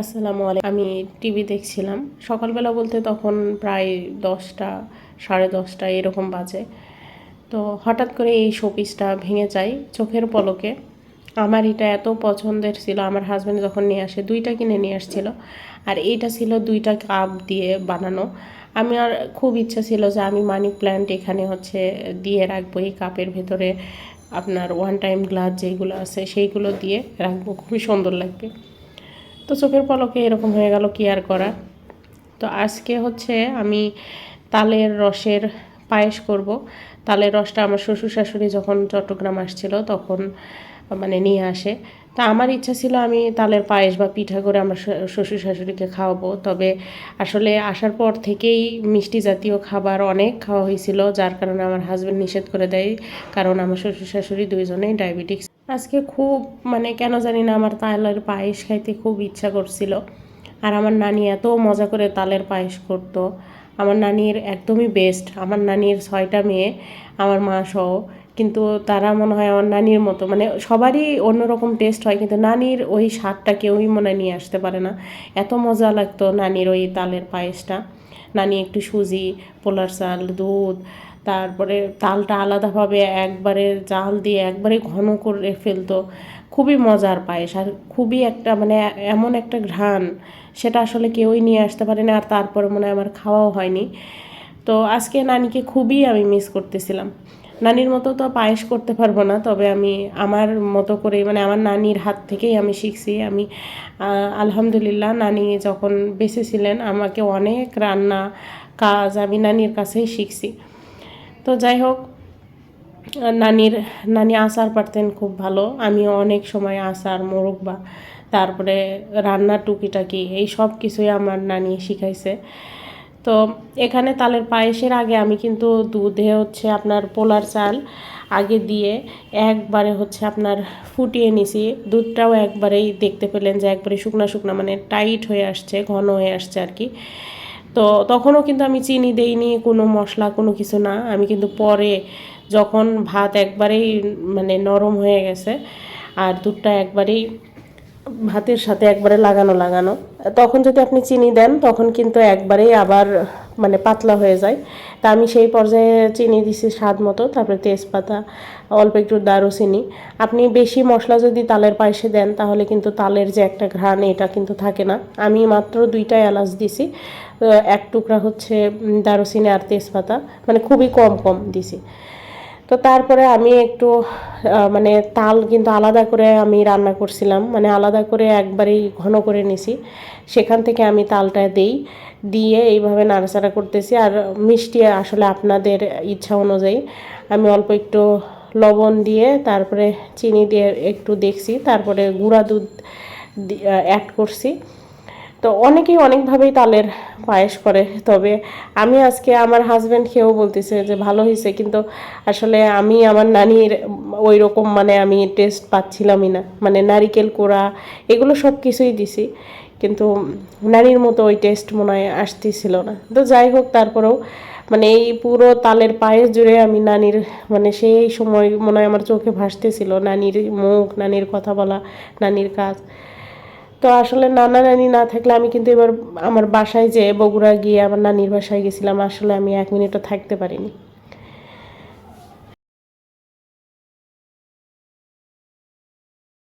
আসসালামু আলাইকুম। আমি টিভি দেখছিলাম। সকালবেলা বলতে তখন প্রায় দশটা, সাড়ে দশটা এরকম বাজে। তো হঠাৎ করে এই শোপিসটা ভেঙে যায় চোখের পলকে। আমার এটা এত পছন্দের ছিল, আমার হাজব্যান্ড যখন নিয়ে আসে, দুইটা কিনে নিয়ে আসছিল। আর এইটা ছিল দুইটা কাপ দিয়ে বানানো। আমি আর খুব ইচ্ছা ছিল যে আমি মানি প্ল্যান্ট এখানে হচ্ছে দিয়ে রাখব, এই কাপের ভেতরে আপনার ওয়ান টাইম গ্লাস যেগুলো আছে, সেইগুলো দিয়ে রাখব। খুবই সুন্দর লাগবে। তো চোখের পলকে এরকম হয়ে গেল কি আর করা? তো আজকে হচ্ছে আমি তালের রসের পায়েস করব। তালের রসটা আমার শ্বশুর শাশুড়ি যখন চট্টগ্রাম আসছিল তখন মানে নিয়ে আসে। তা আমার ইচ্ছা ছিল আমি তালের পায়েস বা পিঠা করে আমার শ্বশুর শাশুড়িকে খাওয়াবো। তবে আসলে আসার পর থেকেই মিষ্টি জাতীয় খাবার অনেক খাওয়া হয়েছিল, যার কারণে আমার হাজব্যান্ড নিষেধ করে দেয়। কারণ আমার শ্বশুর শাশুড়ি দুইজনেই ডায়াবেটিক্স আজকে খুব মানে কেন জানি না আমার তালের পায়েস খাইতে খুব ইচ্ছা করছিল। আর আমার নানি এত মজা করে তালের পায়েস করতো। আমার নানির একদমই বেস্ট আমার নানির ছয়টা মেয়ে, আমার মা সহ। কিন্তু তারা মনে হয় আমার নানির মতো মানে সবারই অন্যরকম টেস্ট হয়, কিন্তু নানির ওই স্বাদটা কেউই মনে নিয়ে আসতে পারে না। এত মজা লাগতো নানির ওই তালের পায়েসটা। নানি একটু সুজি, পোলার চাল, দুধ তারপরে তালটা আলাদাভাবে একবারে জাল দিয়ে একবারে ঘন করে ফেলতো। খুবই মজার পায়েস আর খুবই একটা মানে এমন একটা ঘ্রাণ, সেটা আসলে কেউই নিয়ে আসতে পারে না আর তারপরে মনে হয় আমার খাওয়াও হয়নি। তো আজকে নানিকে খুবই আমি মিস করতেছিলাম। নানির মতো তো পায়েস করতে পারব না, তবে আমি আমার মতো করে মানে আমার নানির হাত থেকেই আমি শিখছি। আমি আলহামদুলিল্লাহ নানি যখন বেঁচে ছিলেন, আমাকে অনেক রান্না কাজ আমি নানির কাছেই শিখছি। তো যাই হোক, নানির, নানি আচার পারতেন খুব ভালো। আমি অনেক সময় আচার মোরব্বা তারপরে রান্নার টুকিটাকি এই সব কিছুই আমার নানি শিখাইছে। তো এখানে তালের পায়েসের আগে আমি কিন্তু দুধে হচ্ছে আপনার পোলার চাল আগে দিয়ে একবারে হচ্ছে আপনার ফুটিয়ে নিছি। দুধটাও একবারেই দেখতে পেলেন যে একবারে শুকনা শুকনা মানে টাইট হয়ে আসছে, ঘন হয়ে আসছে আর কি। তো তখনও কিন্তু আমি চিনি দেইনি, কোনো মশলা, কোনো কিছু না। আমি কিন্তু পরে যখন ভাত একবারেই মানে নরম হয়ে গেছে, আর দুধটা একবারেই ভাতের সাথে একবারে লাগানো লাগানো। তখন যদি আপনি চিনি দেন, তখন কিন্তু একবারেই আবার মানে পাতলা হয়ে যায়। তা আমি সেই পর্যায়ে চিনি দিছি স্বাদ মতো, তারপরে তেজপাতা, অল্প একটু দারুচিনি। আপনি বেশি মশলা যদি তালের পায়েসে দেন, তাহলে কিন্তু তালের যে একটা ঘ্রাণ, এটা কিন্তু থাকে না। আমি মাত্র দুইটা এলাচ দিছি এক টুকরা হচ্ছে দারুচিনি আর তেজপাতা মানে খুবই কম কম দিছি। তো তারপরে আমি একটু মানে তাল কিন্তু আলাদা করে আমি রান্না করছিলাম। মানে আলাদা করে একবারেই ঘন করে নিছি। সেখান থেকে আমি তালটা দেই। দিয়ে এইভাবে নাড়াচাড়া করতেছি। আর মিষ্টি আসলে আপনাদের ইচ্ছা অনুযায়ী। আমি অল্প একটু লবণ দিয়ে তারপরে চিনি দিয়ে একটু দেখছি। তারপরে গুঁড়া দুধ অ্যাড করছি। তো অনেকেই অনেকভাবেই তালের পায়েস করে। তবে আমি আজকে আমার হাজব্যান্ড খেয়েও বলতেছে যে, ভালো হয়েছে কিন্তু আসলে আমি আমার নানির ওই রকম মানে আমি টেস্ট পাচ্ছিলামই না। মানে নারিকেল কোড়া, এগুলো সব কিছুই দিছি, কিন্তু নানির মতো ওই টেস্ট মনে হয় আসতেছিল না। তো যাই হোক, তারপরেও মানে এই পুরো তালের পায়েস জুড়ে আমি নানির মানে সেই সময় মনে হয় আমার চোখে ভাসতেছিল, নানির মুখ, নানির কথা বলা, নানির কাজ। তো আসলে নানা নানি না থাকলে আমি কিন্তু এবার আমার বাসায় যেয়ে বগুড়া গিয়ে আমার নানির বাসায় গেছিলাম, আসলে আমি এক মিনিটও থাকতে পারিনি।